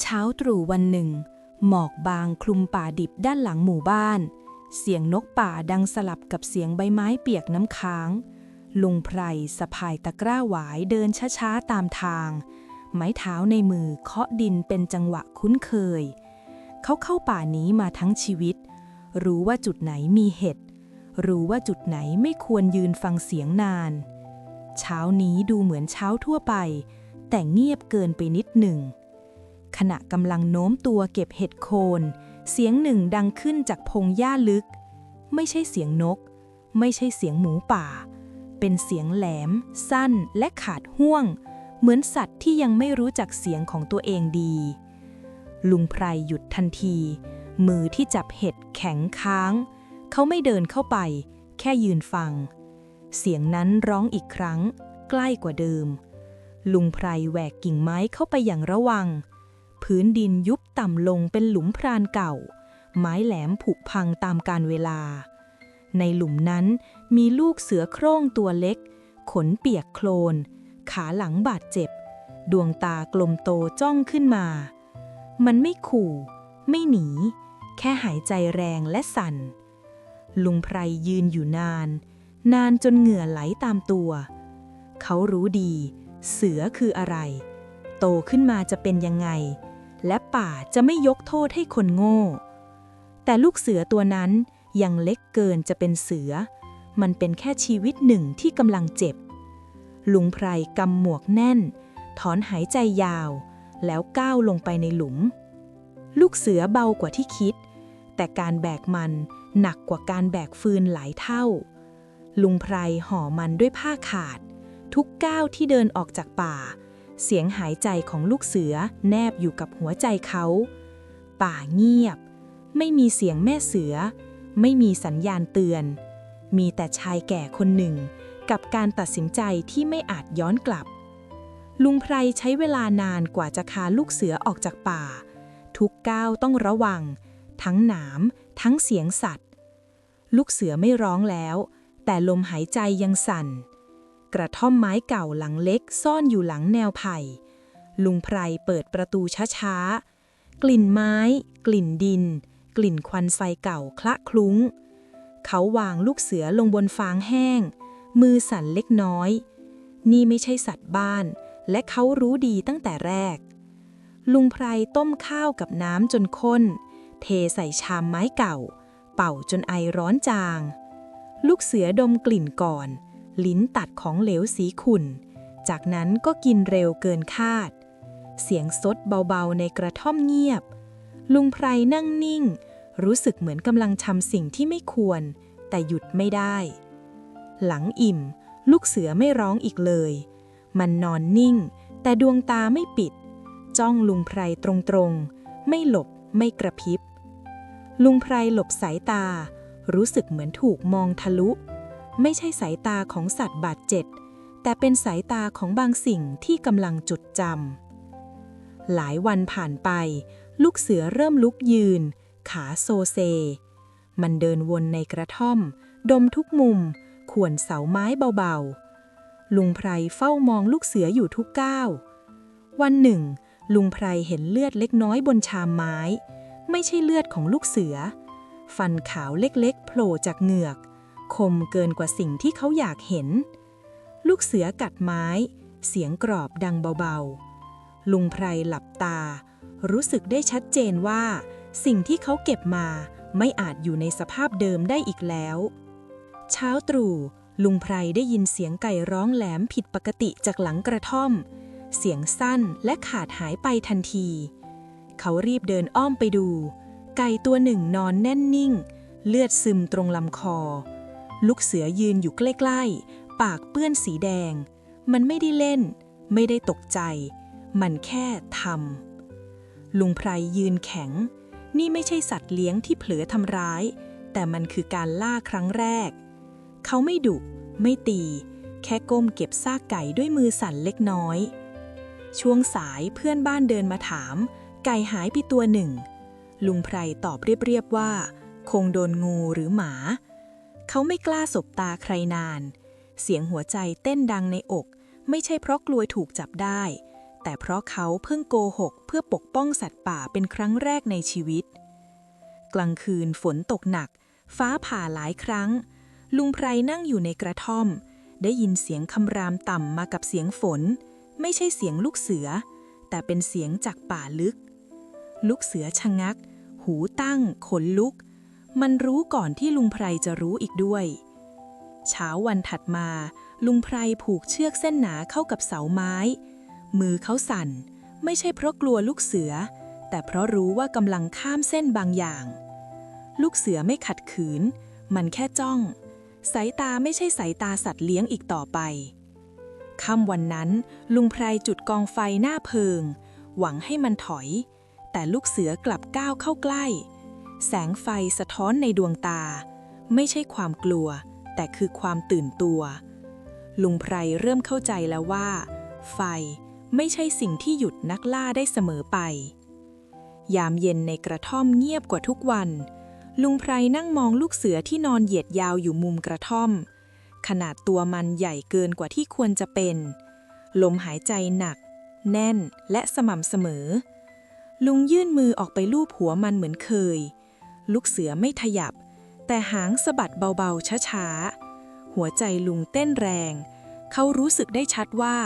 เช้าตรู่วันหนึ่ง หมอกบางคลุมป่าดิบด้านหลังหมู่บ้าน เสียงนกป่าดังสลับกับเสียงใบไม้เปียกน้ำค้าง ลุงไพรสะพายตะกร้าหวายเดินช้าๆตามทาง ไม้เท้าในมือเคาะดินเป็นจังหวะคุ้นเคย เขาเข้าป่านี้มาทั้งชีวิต รู้ว่าจุดไหนมีเห็ด รู้ว่าจุดไหนไม่ควรยืนฟังเสียงนาน เช้านี้ดูเหมือนเช้าทั่วไป แต่เงียบเกินไปนิดหนึ่ง ขณะกำลังโน้มตัวเก็บเห็ดโคน เสียงหนึ่งดังขึ้นจากพงหญ้าลึก ไม่ใช่เสียงนก ไม่ใช่เสียงหมูป่า เป็นเสียงแหลม สั้นและขาดห่วง เหมือนสัตว์ที่ยังไม่รู้จักเสียงของตัวเองดี ลุงไพรหยุดทันที มือที่จับเห็ดแข็งค้าง เขาไม่เดินเข้าไป แค่ยืนฟัง เสียงนั้นร้องอีกครั้ง ใกล้กว่าเดิมลุงไพรแหวกกิ่งไม้เข้าไปอย่างระวัง พื้นดินยุบต่ำลงเป็นหลุมพรานเก่า ไม้แหลมผุพังตามกาลเวลา ในหลุมนั้นมีลูกเสือโคร่งตัวเล็ก ขนเปียกโคลน ขาหลังบาดเจ็บ ดวงตากลมโตจ้องขึ้นมา มันไม่ขู่ ไม่หนี แค่หายใจแรงและสั่น ลุงไพรยืนอยู่นาน นานจนเหงื่อไหลตามตัว เขารู้ดี เสือคืออะไรโตขึ้นมาจะเป็นยังไง และป่าจะไม่ยกโทษให้คนโง่ แต่ลูกเสือตัวนั้นยังเล็กเกินจะเป็นเสือ มันเป็นแค่ชีวิตหนึ่งที่กำลังเจ็บ ลุงไพรกำหมวกแน่น ถอนหายใจยาว แล้วก้าวลงไปในหลุม ลูกเสือเบากว่าที่คิด แต่การแบกมันหนักกว่าการแบกฟืนหลายเท่า ลุงไพรห่อมันด้วยผ้าขาด ทุกก้าวที่เดินออกจากป่า เสียงหายใจของลูกเสือแนบอยู่กับหัวใจเขา ป่าเงียบ ไม่มีเสียงแม่เสือ ไม่มีสัญญาณเตือน มีแต่ชายแก่คนหนึ่ง กับการตัดสินใจที่ไม่อาจย้อนกลับ ลุงไพรใช้เวลานานกว่าจะคาลูกเสือออกจากป่า ทุกก้าวต้องระวัง ทั้งหนาม ทั้งเสียงสัตว์ ลูกเสือไม่ร้องแล้ว แต่ลมหายใจยังสั่น กระท่อมไม้เก่าหลังเล็กซ่อนอยู่หลังแนวไผ่ ลุงไพรเปิดประตูช้าๆ กลิ่นไม้ กลิ่นดิน กลิ่นควันไฟเก่าคละคลุ้ง เขาวางลูกเสือลงบนฟางแห้ง มือสั่นเล็กน้อย นี่ไม่ใช่สัตว์บ้าน และเขารู้ดีตั้งแต่แรก ลุงไพรต้มข้าวกับน้ำจนข้น เทใส่ชามไม้เก่า เป่าจนไอร้อนจาง ลูกเสือดมกลิ่นก่อน ลิ้นตัดของเหลวสีขุ่น จากนั้นก็กินเร็วเกินคาด เสียงซดเบาๆในกระท่อมเงียบ ลุงไพรนั่งนิ่ง รู้สึกเหมือนกำลังทำสิ่งที่ไม่ควร แต่หยุดไม่ได้ หลังอิ่ม ลูกเสือไม่ร้องอีกเลย มันนอนนิ่ง แต่ดวงตาไม่ปิด จ้องลุงไพรตรงๆ ไม่หลบไม่กระพริบลุงไพรหลบสายตา รู้สึกเหมือนถูกมองทะลุ ไม่ใช่สายตาของสัตว์บาดเจ็บแต่เป็นสายตาของบางสิ่งที่กำลังจดจำหลายวันผ่านไป ลูกเสือเริ่มลุกยืน ขาโซเซ มันเดินวนในกระท่อม ดมทุกมุมข่วนเสาไม้เบาๆ ลุงไพรเฝ้ามองลูกเสืออยู่ทุกก้าว วันหนึ่ง ลุงไพรเห็นเลือดเล็กน้อยบนชามไม้ ไม่ใช่เลือดของลูกเสือ ฟันขาวเล็กๆ โผล่จากเหงือก คมเกินกว่าสิ่งที่เขาอยากเห็น ลูกเสือกัดไม้ เสียงกรอบดังเบาๆ ลุงไพรหลับตา รู้สึกได้ชัดเจนว่า สิ่งที่เขาเก็บมาไม่อาจอยู่ในสภาพเดิมได้อีกแล้ว เช้าตรู่ลุงไพรได้ยินเสียงไก่ร้องแหลมผิดปกติจากหลังกระท่อม เสียงสั้นและขาดหายไปทันที เขารีบเดินอ้อมไปดู ไก่ตัวหนึ่งนอนแน่นนิ่ง เลือดซึมตรงลำคอ ลูกเสือยืนอยู่ใกล้ๆ ปากเปื้อนสีแดง มันไม่ได้เล่น ไม่ได้ตกใจ มันแค่ทำลุงไพรยืนแข็ง นี่ไม่ใช่สัตว์เลี้ยงที่เผลอทำร้าย แต่มันคือการล่าครั้งแรก เขาไม่ดุ ไม่ตี แค่ก้มเก็บซากไก่ด้วยมือสั่นเล็กน้อย ช่วงสายเพื่อนบ้านเดินมาถาม ไก่หายไปตัวหนึ่ง ลุงไพรตอบเรียบๆว่า คงโดนงูหรือหมา เขาไม่กล้าสบตาใครนาน เสียงหัวใจเต้นดังในอก ไม่ใช่เพราะกลัวถูกจับได้ แต่เพราะเขาเพิ่งโกหก เพื่อปกป้องสัตว์ป่าเป็นครั้งแรกในชีวิต กลางคืนฝนตกหนัก ฟ้าผ่าหลายครั้ง ลุงไพรนั่งอยู่ในกระท่อม ได้ยินเสียงคำรามต่ำมากับเสียงฝน ไม่ใช่เสียงลูกเสือ แต่เป็นเสียงจากป่าลึก ลูกเสือชะงัก หูตั้ง ขนลุก มันรู้ก่อนที่ลุงไพรจะรู้อีกด้วย เช้าวันถัดมา ลุงไพรผูกเชือกเส้นหนาเข้ากับเสาไม้ มือเขาสั่น ไม่ใช่เพราะกลัวลูกเสือ แต่เพราะรู้ว่ากำลังข้ามเส้นบางอย่าง ลูกเสือไม่ขัดขืน มันแค่จ้อง สายตาไม่ใช่สายตาสัตว์เลี้ยงอีกต่อไปค่ำวันนั้น ลุงไพรจุดกองไฟหน้าเพิง หวังให้มันถอย แต่ลูกเสือกลับก้าวเข้าใกล้ แสงไฟสะท้อนในดวงตา ไม่ใช่ความกลัว แต่คือความตื่นตัว ลุงไพรเริ่มเข้าใจแล้วว่า ไฟไม่ใช่สิ่งที่หยุดนักล่าได้เสมอไป ยามเย็นในกระท่อมเงียบกว่าทุกวัน ลุงไพรนั่งมองลูกเสือที่นอนเหยียดยาวอยู่มุมกระท่อม ขนาดตัวมันใหญ่เกินกว่าที่ควรจะเป็น ลมหายใจหนัก แน่นและสม่ำเสมอ ลุงยื่นมือออกไปลูบหัวมันเหมือนเคย ลูกเสือไม่ขยับ แต่หางสะบัดเบาๆช้าๆ หัวใจลุงเต้นแรง เขารู้สึกได้ชัดว่า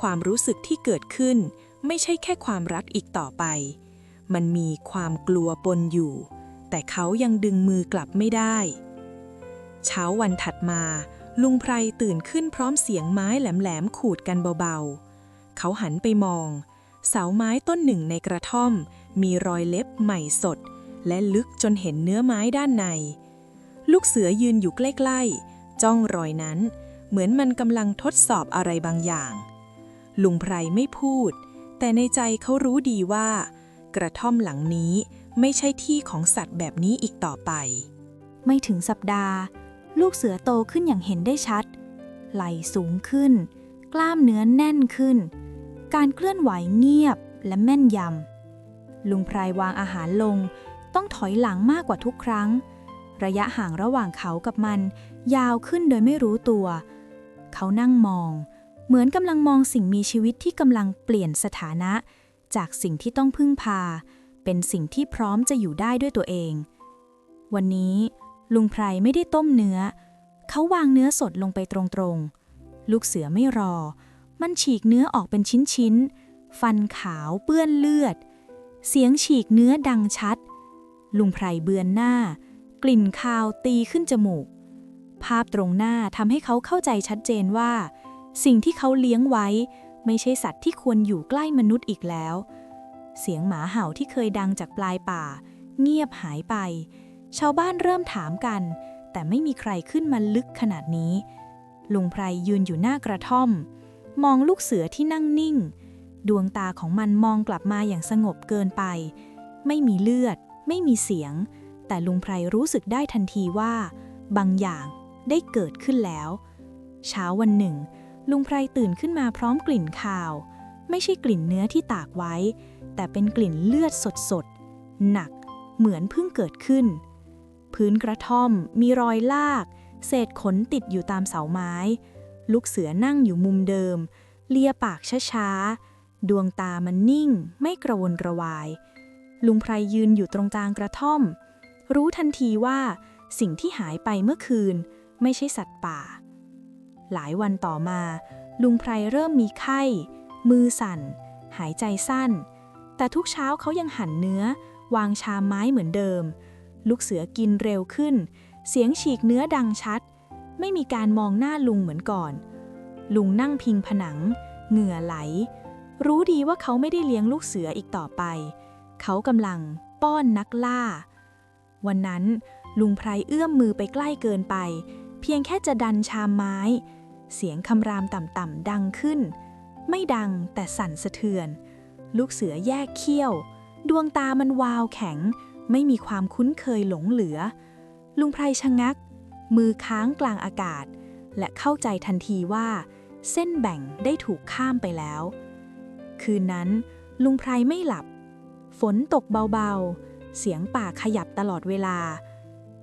ความรู้สึกที่เกิดขึ้น ไม่ใช่แค่ความรักอีกต่อไป มันมีความกลัวปนอยู่ แต่เขายังดึงมือกลับไม่ได้ เช้าวันถัดมา ลุงไพรตื่นขึ้นพร้อมเสียงไม้แหลมๆขูดกันเบาๆ เขาหันไปมอง เสาไม้ต้นหนึ่งในกระท่อม มีรอยเล็บใหม่สด และลึกจนเห็นเนื้อไม้ด้านใน ลูกเสือยืนอยู่ใกล้ๆ จ้องรอยนั้น เหมือนมันกำลังทดสอบอะไรบางอย่าง ลุงไพรไม่พูด แต่ในใจเขารู้ดีว่า กระท่อมหลังนี้ไม่ใช่ที่ของสัตว์แบบนี้อีกต่อไป ไม่ถึงสัปดาห์ ลูกเสือโตขึ้นอย่างเห็นได้ชัด ไหลสูงขึ้น กล้ามเนื้อแน่นขึ้น การเคลื่อนไหวเงียบและแม่นยำลุงไพรวางอาหารลง ต้องถอยหลังมากกว่าทุกครั้ง ระยะห่างระหว่างเขากับมัน ยาวขึ้นโดยไม่รู้ตัว เขานั่งมอง เหมือนกำลังมองสิ่งมีชีวิตที่กำลังเปลี่ยนสถานะ จากสิ่งที่ต้องพึ่งพา เป็นสิ่งที่พร้อมจะอยู่ได้ด้วยตัวเอง วันนี้ลุงไพรไม่ได้ต้มเนื้อ เขาวางเนื้อสดลงไปตรงๆ ลูกเสือไม่รอ มันฉีกเนื้อออกเป็นชิ้นๆ ฟันขาวเปื้อนเลือด เสียงฉีกเนื้อดังชัด ลุงไพรเบือนหน้า กลิ่นคาวตีขึ้นจมูก ภาพตรงหน้าทำให้เขาเข้าใจชัดเจนว่า สิ่งที่เขาเลี้ยงไว้ ไม่ใช่สัตว์ที่ควรอยู่ใกล้มนุษย์อีกแล้ว เสียงหมาเห่าที่เคยดังจากปลายป่า เงียบหายไป ชาวบ้านเริ่มถามกัน แต่ไม่มีใครขึ้นมาลึกขนาดนี้ ลุงไพรยืนอยู่หน้ากระท่อม มองลูกเสือที่นั่งนิ่ง ดวงตาของมันมองกลับมาอย่างสงบเกินไป ไม่มีเลือด ไม่มีเสียง แต่ลุงไพรรู้สึกได้ทันทีว่า บางอย่างได้เกิดขึ้นแล้ว เช้าวันหนึ่ง ลุงไพรตื่นขึ้นมาพร้อมกลิ่นคาว ไม่ใช่กลิ่นเนื้อที่ตากไว้ แต่เป็นกลิ่นเลือดสดๆ หนักเหมือนเพิ่งเกิดขึ้น พื้นกระท่อมมีรอยลาก เศษขนติดอยู่ตามเสาไม้ ลูกเสือนั่งอยู่มุมเดิม เลียปากช้าๆ ดวงตามันนิ่งไม่กระวนกระวาย ลุงไพรยืนอยู่ตรงกลางกระท่อม รู้ทันทีว่าสิ่งที่หายไปเมื่อคืนไม่ใช่สัตว์ป่า หลายวันต่อมา ลุงไพรเริ่มมีไข้ มือสั่น หายใจสั้น แต่ทุกเช้าเขายังหั่นเนื้อ วางชามไม้เหมือนเดิม ลูกเสือกินเร็วขึ้น เสียงฉีกเนื้อดังชัด ไม่มีการมองหน้าลุงเหมือนก่อน ลุงนั่งพิงผนัง เหงื่อไหล รู้ดีว่าเขาไม่ได้เลี้ยงลูกเสืออีกต่อไป เขากำลังป้อนนักล่า วันนั้นลุงไพรเอื้อมมือไปใกล้เกินไป เพียงแค่จะดันชามไม้ เสียงคำรามต่ำๆดังขึ้น ไม่ดังแต่สั่นสะเทือน ลูกเสือแยกเขี้ยว ดวงตามันวาวแข็ง ไม่มีความคุ้นเคยหลงเหลือ ลุงไพรชะงัก มือค้างกลางอากาศ และเข้าใจทันทีว่า เส้นแบ่งได้ถูกข้ามไปแล้ว คืนนั้นลุงไพรไม่หลับ ฝนตกเบาๆ เสียงป่าขยับตลอดเวลา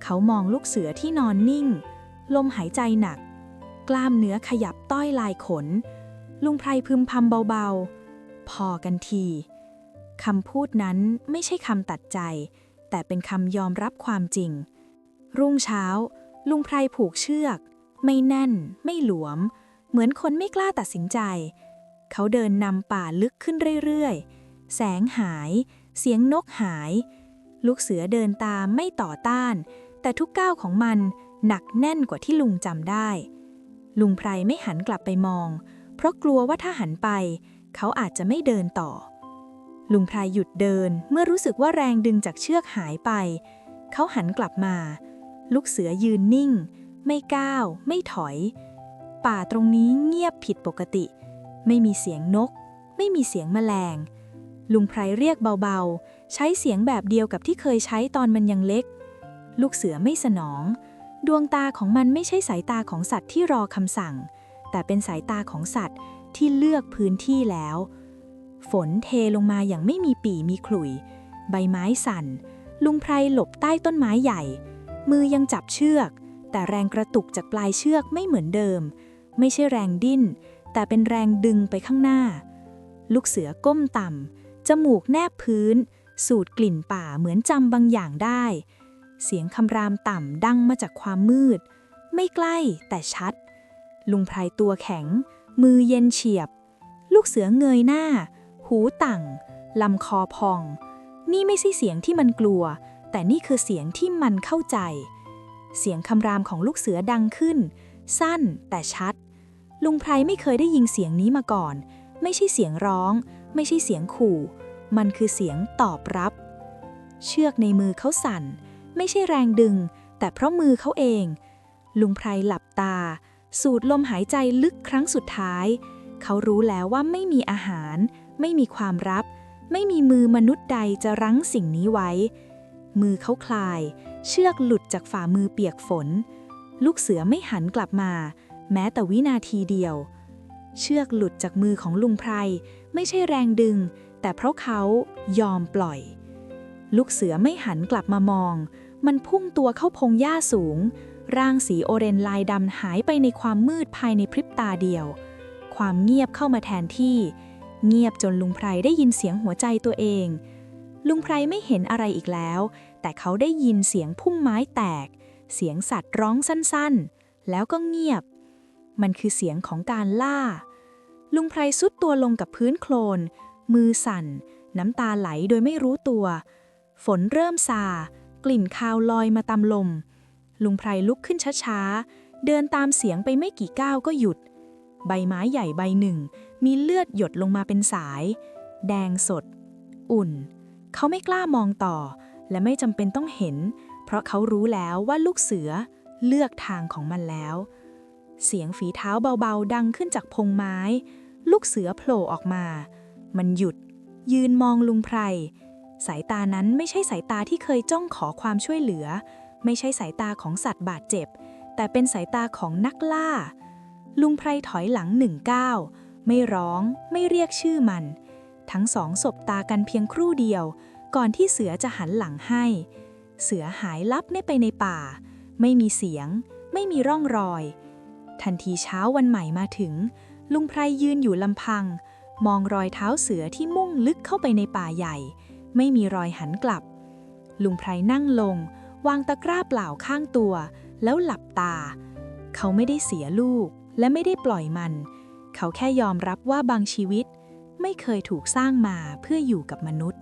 เขามองลูกเสือที่นอนนิ่ง ลมหายใจหนัก กล้ามเนื้อขยับต้อยลายขน ลุงไพรพึมพำเบาๆ พอกันทีคำพูดนั้นไม่ใช่คำตัดใจ แต่เป็นคำยอมรับความจริง รุ่งเช้า ลุงไพรผูกเชือก ไม่แน่น ไม่หลวม เหมือนคนไม่กล้าตัดสินใจ เขาเดินนำป่าลึกขึ้นเรื่อยๆ แสงหาย เสียงนกหาย ลูกเสือเดินตามไม่ต่อต้าน แต่ทุกก้าวของมันหนักแน่นกว่าที่ลุงจำได้ ลุงไพรไม่หันกลับไปมอง เพราะกลัวว่าถ้าหันไป เขาอาจจะไม่เดินต่อ ลุงไพรหยุดเดินเมื่อรู้สึกว่าแรงดึงจากเชือกหายไป เขาหันกลับมา ลูกเสือยืนนิ่ง ไม่ก้าว ไม่ถอย ป่าตรงนี้เงียบผิดปกติ ไม่มีเสียงนก ไม่มีเสียงแมลง ลุงไพรเรียกเบาๆ ใช้เสียงแบบเดียวกับที่เคยใช้ตอนมันยังเล็ก ลูกเสือไม่สนอง ดวงตาของมันไม่ใช่สายตาของสัตว์ที่รอคำสั่ง แต่เป็นสายตาของสัตว์ที่เลือกพื้นที่แล้ว ฝนเทลงมาอย่างไม่มีปีมีขลุยใบไม้สั่น ลุงไพรหลบใต้ต้นไม้ใหญ่ มือยังจับเชือก แต่แรงกระตุกจากปลายเชือกไม่เหมือนเดิม ไม่ใช่แรงดิ้น แต่เป็นแรงดึงไปข้างหน้า ลูกเสือก้มต่ำ จมูกแนบพื้น สูดกลิ่นป่าเหมือนจำบางอย่างได้ เสียงคำรามต่ำดังมาจากความมืด ไม่ใกล้แต่ชัด ลุงไพรตัวแข็ง มือเย็นเฉียบ ลูกเสือเงยหน้า หูต่ำลำคอพอง นี่ไม่ใช่เสียงที่มันกลัว แต่นี่คือเสียงที่มันเข้าใจ เสียงคำรามของลูกเสือดังขึ้น สั้นแต่ชัด ลุงไพรไม่เคยได้ยินเสียงนี้มาก่อน ไม่ใช่เสียงร้อง ไม่ใช่เสียงขู่ มันคือเสียงตอบรับ เชือกในมือเขาสั่น ไม่ใช่แรงดึง แต่เพราะมือเขาเอง ลุงไพรหลับตา สูดลมหายใจลึกครั้งสุดท้าย เขารู้แล้วว่าไม่มีอาหาร ไม่มีความรับ ไม่มีมือมนุษย์ใดจะรั้งสิ่งนี้ไว้ มือเขาคลาย เชือกหลุดจากฝ่ามือเปียกฝน ลูกเสือไม่หันกลับมา แม้แต่วินาทีเดียว เชือกหลุดจากมือของลุงไพร ไม่ใช่แรงดึง แต่เพราะเขายอมปล่อย ลูกเสือไม่หันกลับมามอง มันพุ่งตัวเข้าพงหญ้าสูง ร่างสีโอเรนลายดำหายไปในความมืดภายในพริบตาเดียว ความเงียบเข้ามาแทนที่ เงียบจนลุงไพรได้ยินเสียงหัวใจตัวเอง ลุงไพรไม่เห็นอะไรอีกแล้ว แต่เขาได้ยินเสียงพุ่มไม้แตก เสียงสัตว์ร้องสั้นๆ แล้วก็เงียบ มันคือเสียงของการล่า ลุงไพรสุดตัวลงกับพื้นโคลน มือสั่น น้ำตาไหลโดยไม่รู้ตัว ฝนเริ่มซา กลิ่นคาวลอยมาตามลม ลุงไพรลุกขึ้นช้าๆ เดินตามเสียงไปไม่กี่ก้าวก็หยุด ใบไม้ใหญ่ใบหนึ่ง มีเลือดหยดลงมาเป็นสาย แดงสด อุ่น เขาไม่กล้ามองต่อ และไม่จำเป็นต้องเห็น เพราะเขารู้แล้วว่าลูกเสือเลือกทางของมันแล้ว เสียงฝีเท้าเบาๆ ดังขึ้นจากพงไม้ ลูกเสือโผล่ออกมา มันหยุด ยืนมองลุงไพร สายตานั้นไม่ใช่สายตาที่เคยจ้องขอความช่วยเหลือ ไม่ใช่สายตาของสัตว์บาดเจ็บ แต่เป็นสายตาของนักล่า ลุงไพรถอยหลังหนึ่งก้าวไม่ร้อง ไม่เรียกชื่อมัน ทั้งสองสบตากันเพียงครู่เดียว ก่อนที่เสือจะหันหลังให้ เสือหายลับไปในป่า ไม่มีเสียง ไม่มีร่องรอย ทันทีเช้าวันใหม่มาถึง ลุงไพรยืนอยู่ลำพัง มองรอยเท้าเสือที่มุ่งลึกเข้าไปในป่าใหญ่ ไม่มีรอยหันกลับ ลุงไพรนั่งลง วางตะกร้าเปล่าข้างตัว แล้วหลับตา เขาไม่ได้เสียลูกและไม่ได้ปล่อยมัน เขาแค่ยอมรับว่าบางชีวิต ไม่เคยถูกสร้างมาเพื่ออยู่กับมนุษย์